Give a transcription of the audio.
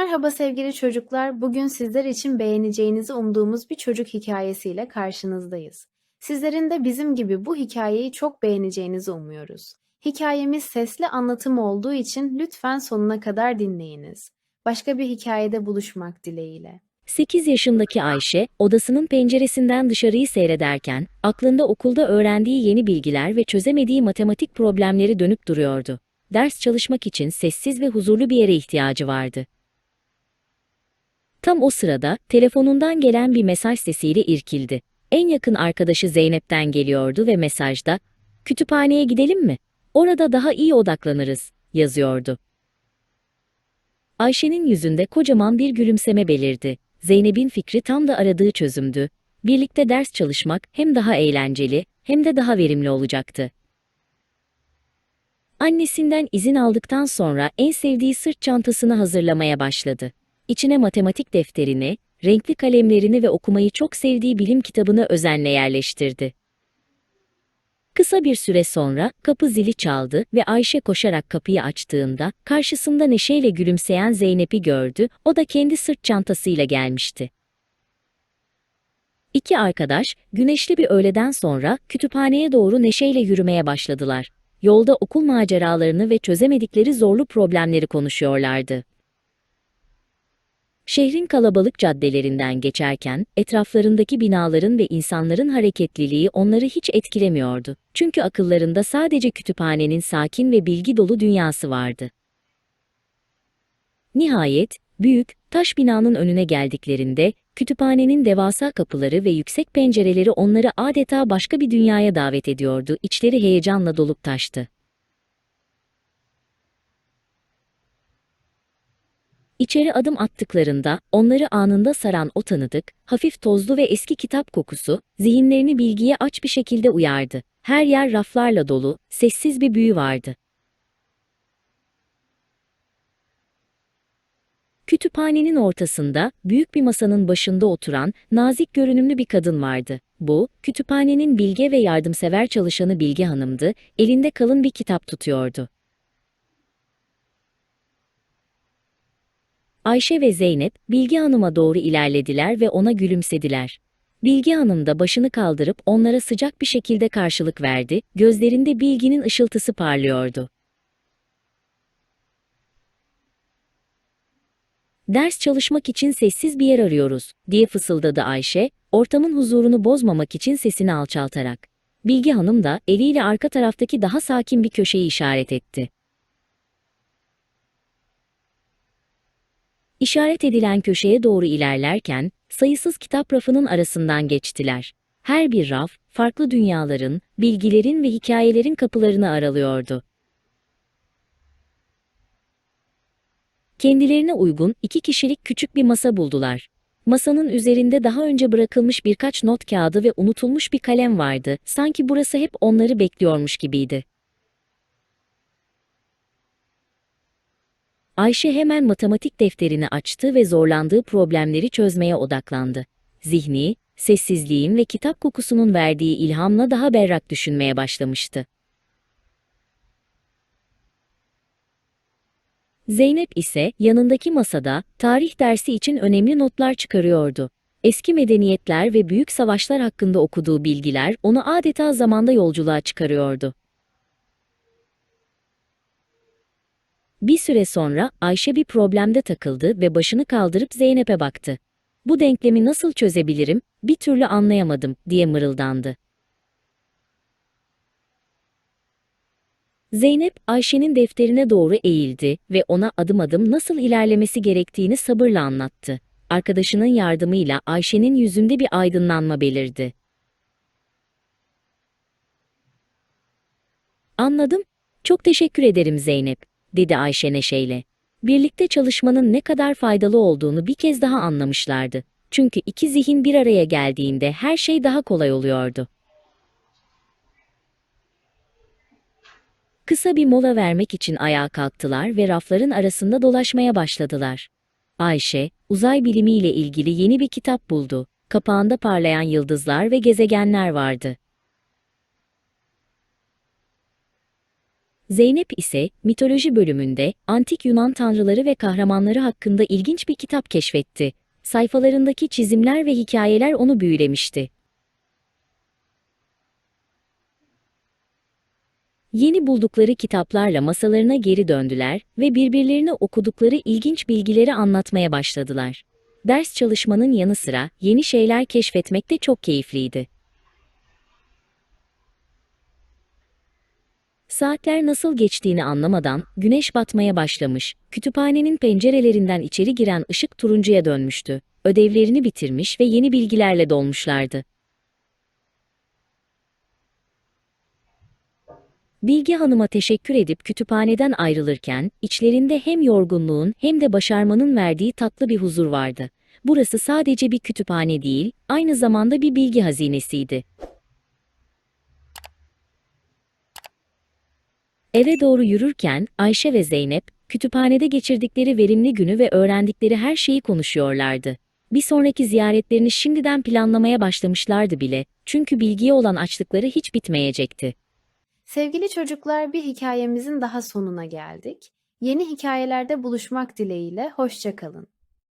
Merhaba sevgili çocuklar. Bugün sizler için beğeneceğinizi umduğumuz bir çocuk hikayesiyle karşınızdayız. Sizlerin de bizim gibi bu hikayeyi çok beğeneceğinizi umuyoruz. Hikayemiz sesli anlatım olduğu için lütfen sonuna kadar dinleyiniz. Başka bir hikayede buluşmak dileğiyle. 8 yaşındaki Ayşe, odasının penceresinden dışarıyı seyrederken, aklında okulda öğrendiği yeni bilgiler ve çözemediği matematik problemleri dönüp duruyordu. Ders çalışmak için sessiz ve huzurlu bir yere ihtiyacı vardı. Tam o sırada, telefonundan gelen bir mesaj sesiyle irkildi. En yakın arkadaşı Zeynep'ten geliyordu ve mesajda, "Kütüphaneye gidelim mi? Orada daha iyi odaklanırız." yazıyordu. Ayşe'nin yüzünde kocaman bir gülümseme belirdi. Zeynep'in fikri tam da aradığı çözümdü. Birlikte ders çalışmak hem daha eğlenceli hem de daha verimli olacaktı. Annesinden izin aldıktan sonra en sevdiği sırt çantasını hazırlamaya başladı. İçine matematik defterini, renkli kalemlerini ve okumayı çok sevdiği bilim kitabını özenle yerleştirdi. Kısa bir süre sonra kapı zili çaldı ve Ayşe koşarak kapıyı açtığında karşısında neşeyle gülümseyen Zeynep'i gördü, o da kendi sırt çantasıyla gelmişti. İki arkadaş, güneşli bir öğleden sonra kütüphaneye doğru neşeyle yürümeye başladılar. Yolda okul maceralarını ve çözemedikleri zorlu problemleri konuşuyorlardı. Şehrin kalabalık caddelerinden geçerken, etraflarındaki binaların ve insanların hareketliliği onları hiç etkilemiyordu. Çünkü akıllarında sadece kütüphanenin sakin ve bilgi dolu dünyası vardı. Nihayet, büyük, taş binanın önüne geldiklerinde, kütüphanenin devasa kapıları ve yüksek pencereleri onları adeta başka bir dünyaya davet ediyordu, içleri heyecanla dolup taştı. İçeri adım attıklarında onları anında saran o tanıdık, hafif tozlu ve eski kitap kokusu, zihinlerini bilgiye aç bir şekilde uyardı. Her yer raflarla dolu, sessiz bir büyü vardı. Kütüphanenin ortasında, büyük bir masanın başında oturan, nazik görünümlü bir kadın vardı. Bu, kütüphanenin bilge ve yardımsever çalışanı Bilge Hanım'dı, elinde kalın bir kitap tutuyordu. Ayşe ve Zeynep, Bilge Hanım'a doğru ilerlediler ve ona gülümsediler. Bilge Hanım da başını kaldırıp onlara sıcak bir şekilde karşılık verdi, gözlerinde bilginin ışıltısı parlıyordu. Ders çalışmak için sessiz bir yer arıyoruz, diye fısıldadı Ayşe, ortamın huzurunu bozmamak için sesini alçaltarak. Bilge Hanım da eliyle arka taraftaki daha sakin bir köşeyi işaret etti. İşaret edilen köşeye doğru ilerlerken, sayısız kitap rafının arasından geçtiler. Her bir raf, farklı dünyaların, bilgilerin ve hikayelerin kapılarını aralıyordu. Kendilerine uygun iki kişilik küçük bir masa buldular. Masanın üzerinde daha önce bırakılmış birkaç not kağıdı ve unutulmuş bir kalem vardı. Sanki burası hep onları bekliyormuş gibiydi. Ayşe hemen matematik defterini açtı ve zorlandığı problemleri çözmeye odaklandı. Zihni, sessizliğin ve kitap kokusunun verdiği ilhamla daha berrak düşünmeye başlamıştı. Zeynep ise yanındaki masada tarih dersi için önemli notlar çıkarıyordu. Eski medeniyetler ve büyük savaşlar hakkında okuduğu bilgiler onu adeta zamanda yolculuğa çıkarıyordu. Bir süre sonra Ayşe bir problemde takıldı ve başını kaldırıp Zeynep'e baktı. Bu denklemi nasıl çözebilirim, bir türlü anlayamadım, diye mırıldandı. Zeynep, Ayşe'nin defterine doğru eğildi ve ona adım adım nasıl ilerlemesi gerektiğini sabırla anlattı. Arkadaşının yardımıyla Ayşe'nin yüzünde bir aydınlanma belirdi. Anladım. Çok teşekkür ederim Zeynep, dedi Ayşe neşeyle. Birlikte çalışmanın ne kadar faydalı olduğunu bir kez daha anlamışlardı. Çünkü iki zihin bir araya geldiğinde her şey daha kolay oluyordu. Kısa bir mola vermek için ayağa kalktılar ve rafların arasında dolaşmaya başladılar. Ayşe, uzay bilimiyle ilgili yeni bir kitap buldu. Kapağında parlayan yıldızlar ve gezegenler vardı. Zeynep ise mitoloji bölümünde antik Yunan tanrıları ve kahramanları hakkında ilginç bir kitap keşfetti. Sayfalarındaki çizimler ve hikayeler onu büyülemişti. Yeni buldukları kitaplarla masalarına geri döndüler ve birbirlerine okudukları ilginç bilgileri anlatmaya başladılar. Ders çalışmanın yanı sıra yeni şeyler keşfetmek de çok keyifliydi. Saatler nasıl geçtiğini anlamadan güneş batmaya başlamış, kütüphanenin pencerelerinden içeri giren ışık turuncuya dönmüştü. Ödevlerini bitirmiş ve yeni bilgilerle dolmuşlardı. Bilge Hanım'a teşekkür edip kütüphaneden ayrılırken, içlerinde hem yorgunluğun hem de başarmanın verdiği tatlı bir huzur vardı. Burası sadece bir kütüphane değil, aynı zamanda bir bilgi hazinesiydi. Eve doğru yürürken Ayşe ve Zeynep, kütüphanede geçirdikleri verimli günü ve öğrendikleri her şeyi konuşuyorlardı. Bir sonraki ziyaretlerini şimdiden planlamaya başlamışlardı bile, çünkü bilgiye olan açlıkları hiç bitmeyecekti. Sevgili çocuklar, bir hikayemizin daha sonuna geldik. Yeni hikayelerde buluşmak dileğiyle, hoşça kalın.